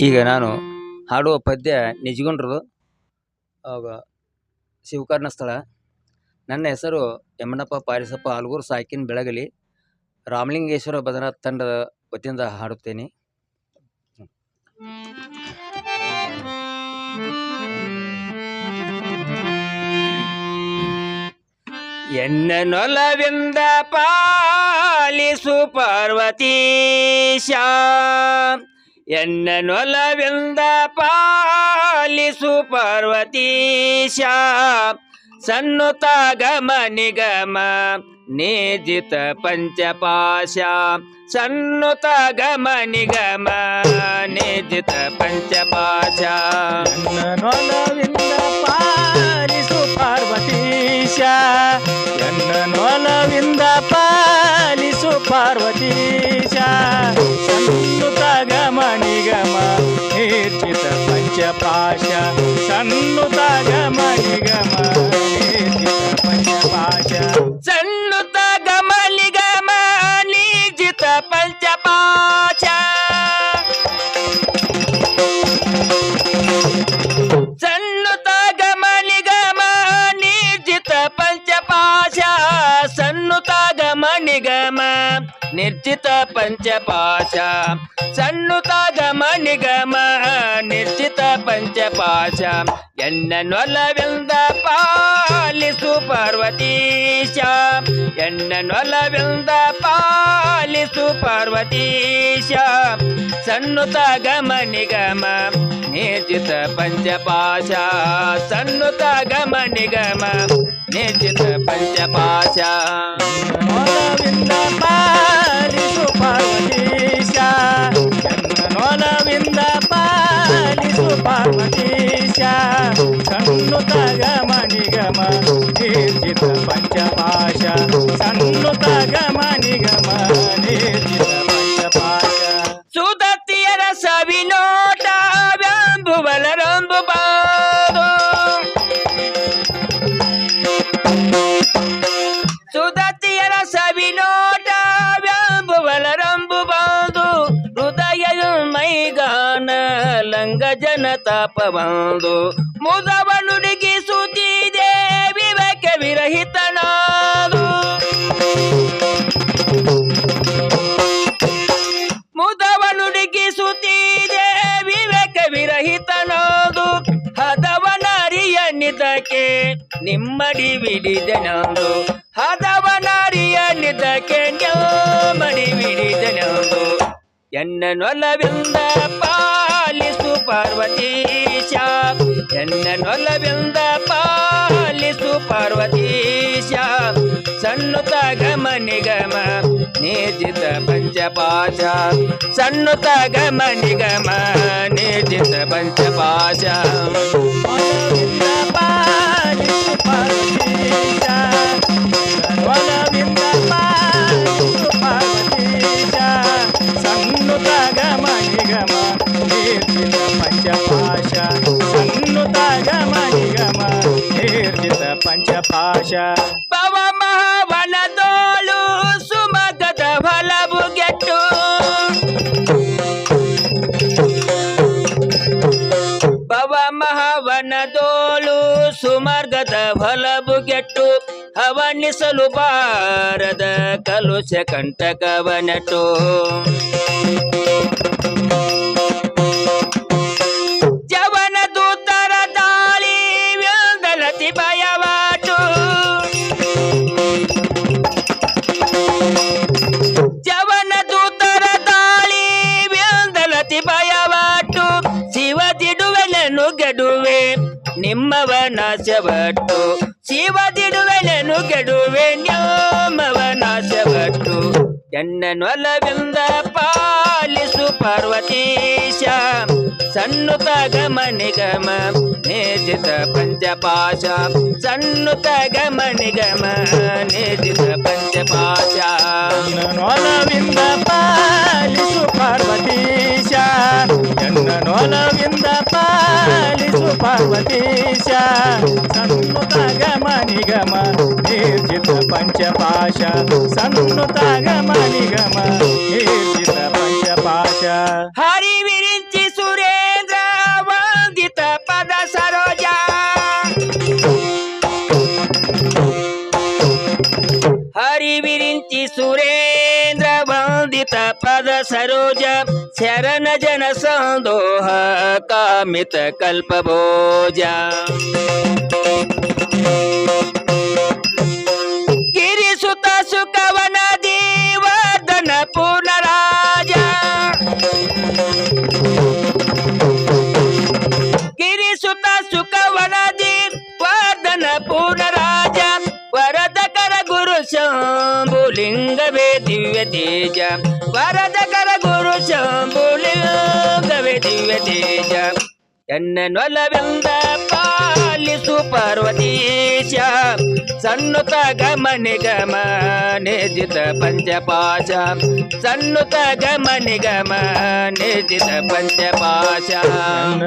ಈಗ ನಾನು ಹಾಡುವ ಪದ್ಯ ನಿಜಗುಂಡ್ರದು. ಶಿವಕರ್ಣ ಸ್ಥಳ. ನನ್ನ ಹೆಸರು ಯಮನಪ್ಪ ಪಾರಿಸಪ್ಪ ಆಲ್ಗೂರು ಸಾಕಿನ ಬೆಳಗಲಿ. ರಾಮಲಿಂಗೇಶ್ವರ ಭಜನಾ ತಂಡದ ವತಿಯಿಂದ ಹಾಡುತ್ತೇನೆ. ಎನ್ನ ನೊಲವಿಂದ ಪಾಲಿಸು ಪಾರ್ವತೀಶ. ಎನ್ನ ನೊಲವಿಂದ ಪಾಲಿಸು ಪಾರ್ವತೀಶ ಸನ್ನುತ ಗಮ ನಿಗಮ ನೇಜಿತ ಪಂಚಪಾಶ ಸನ್ನುತ ಗಮ ನಿಗಮ ಪಂಚಪಾಶ ಸನ್ನುತ ಗಮ. ನಿಗಮ ಪಂಚಪಾಶ. ಸಣ್ಣುತ ಗಮ ನಿಗಮ ನಿಶ್ಚಿತ ಪಂಚಪಾಶ. ಎನ್ನ ನೊಲವೆಂದ ಪಾಲಿಸು ಪಾರ್ವತೀಶ. ಎನ್ನ ನೊಲವೆಂದ ಪಾಲಿಸು ಪಾರ್ವತೀಶ. ಸಣ್ಣುತ ಗಮ ನಿಗಮ ನಿಶ್ಚಿತ ಪಂಚಪಾಶ. ಸಣ್ಣುತ ಗಮ ನಿಗಮ ನಿಶ್ಚಿತ ಪಂಚಪಾಶ. ಪಾರ್ವತೀಶ ನೊಲವಿಂದ ಪಾಲಿಸು ಪಾರ್ವತೀಶ ಸನ್ನುತ ತಗಮ ನಿಗಮ ಲಂಗ ಜನತಾಪ ಬಂದು ಮುದವನು ಸುದ್ದಿದೆ ವಿವೇಕ ವಿರಹಿತನಾದು. ಮುದವನು ಸುತ್ತಿದೆ ವಿವೇಕ ವಿರಹಿತನಾದು. ಹದವನರಿಯ ನಿದಕ್ಕೆ ನಿಮ್ಮಡಿ ಬಿಡಿದನಂದು. ಹದವನರಿಯ ನಿದಕ್ಕೆ ಬಿಡಿದೆ ನಂದು ಎನ್ನ ಪಾಲಿಸು ಪಾರ್ವತೀಶ ನೊಲವಿಂದ ಪಾಲಿಸು ಪಾರ್ವತೀಶ. ಸಣ್ಣುತ ಗಮ ನಿಗಮ ನೇಜಿತ ಪಂಚಪಾಶ. ಸಣ್ಣುತ ಗಮ ನಿಗಮ ನೇಜಿತ ಪಂಚಪಾಶ. ಪಾಲಿಸು ಪಂಚಪಾಶ ಭವ ಮಹಾವನದೋಳು ಸುಮಗದ ಫಲವು ಗೆಟ್ಟು. ಭವ ಮಹಾವನದೋಳು ಸುಮಾರ್ಗದ ಫಲವು ಗೆಟ್ಟು. ಹವನಿಸಲು ಬಾರದ ಕಲುಷ ಕಂಟಕವನಟು ನಿಮ್ಮವ ತಿಡುವೆ ಶಿವದಿಡುವೆನನು ಗೆಡುವೆ ನ್ಯೋಮವ ನಾಶವಟ್ಟು. ಎನ್ನ ನೊಲವಿಂದ ಪಾಲಿಸು ಪಾರ್ವತೀಶ. ಸನ್ನುತ ಗಮ ನಿಗಮ ನೇಜಿತ ಪಂಚಪಾಶ. ಸನ್ನುತ ಗಮ ನಿಗಮ ನೇಜಿತ ಪಂಚಪಾಶ. ನೊಲವಿಂದ ಪಾಲಿಸು ಪಾರ್ವತೀಶ. ಎನ್ನ ನೊಲವಿಂದ ಪಾಲಿಸು ಪಾರ್ವತೀಶ. ಸನ್ನುತ ಗಮ ನಿಗಮ ನಿರ್ಜಿತ ಪಂಚಪಾಶ ಸನ್ನುತ ವಂದಿತ ಪದ ಸರೋಜ ಶರಣ ಜನ ಸಂದೋಹ ಕಾಮಿತ ಕಲ್ಪಭೋಜ. ಗಿರಿಸುತ ಸುಖವನ ದೇವದನ ಪೂರ್ಣರಾಜ ದಿವ್ಯ ತೇಜ. ವರದಕರ ಗುರು ಶಂಭುಲಿ ಗವೆ ದಿವ್ಯ ತೇಜ. ಎನ್ನ ನೊಲವೆಂದ ಪಾಲಿಸು ಪಾರ್ವತೀಶ. ಸನ್ನುತ ಗಮನಿ ಗಮ ನಿಜಿತ ಪಂಚಪಾಶ. ಸನ್ನುತ ಗಮನಿ ಗಮ ನಿಜಿತ ಪಂಚಪಾಶ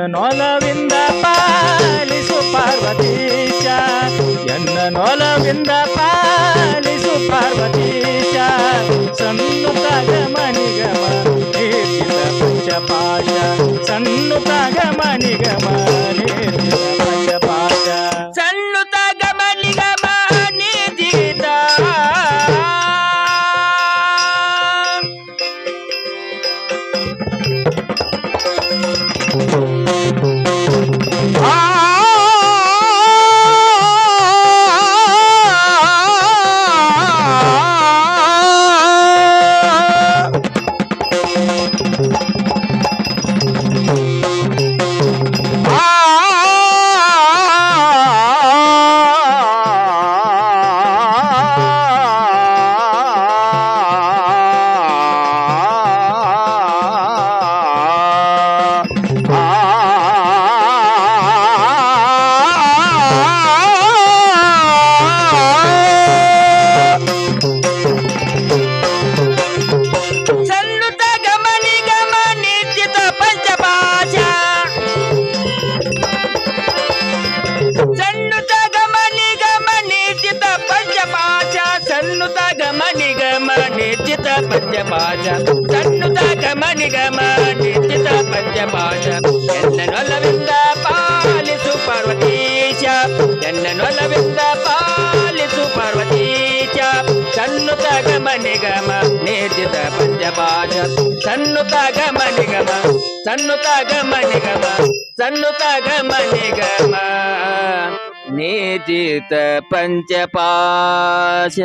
ನೊಲವಿಂದ ಪಾಲಿಸು ಪಾರ್ವತೀಶ. ಎನ್ನ ನೊಲವಿಂದ ಪಾಲಿಸು ಪಾರ್ವತೀಶ. ನಿಶ್ಚಿತ ಪಂಚಪಾಶ ಸನ್ನುತ ಗಮನಿ ಗಮ ನಿಶ್ಚಿತ ಪಂಚಪಾಶ ಎನ್ನ ನೊಲವಿಂದ ಪಾಲಿಸು ಪಾರ್ವತೀಶ. ಎನ್ನ ನೊಲವಿಂದ ಪಾಲಿಸು ಪಾರ್ವತೀಶ ಸನ್ನುತ ಗಮನಿಗಮ ನಿರ್ಜಿತ ಪಂಚಪಾಶ ಸನ್ನುತ ಗಮನಿಗಮ ಸನ್ನುತ ಗಮನಿಗಮ ಸನ್ನುತ ಗಮನಿ ಗಮ ನಿಜಿತ ಪಂಚಪಾಶ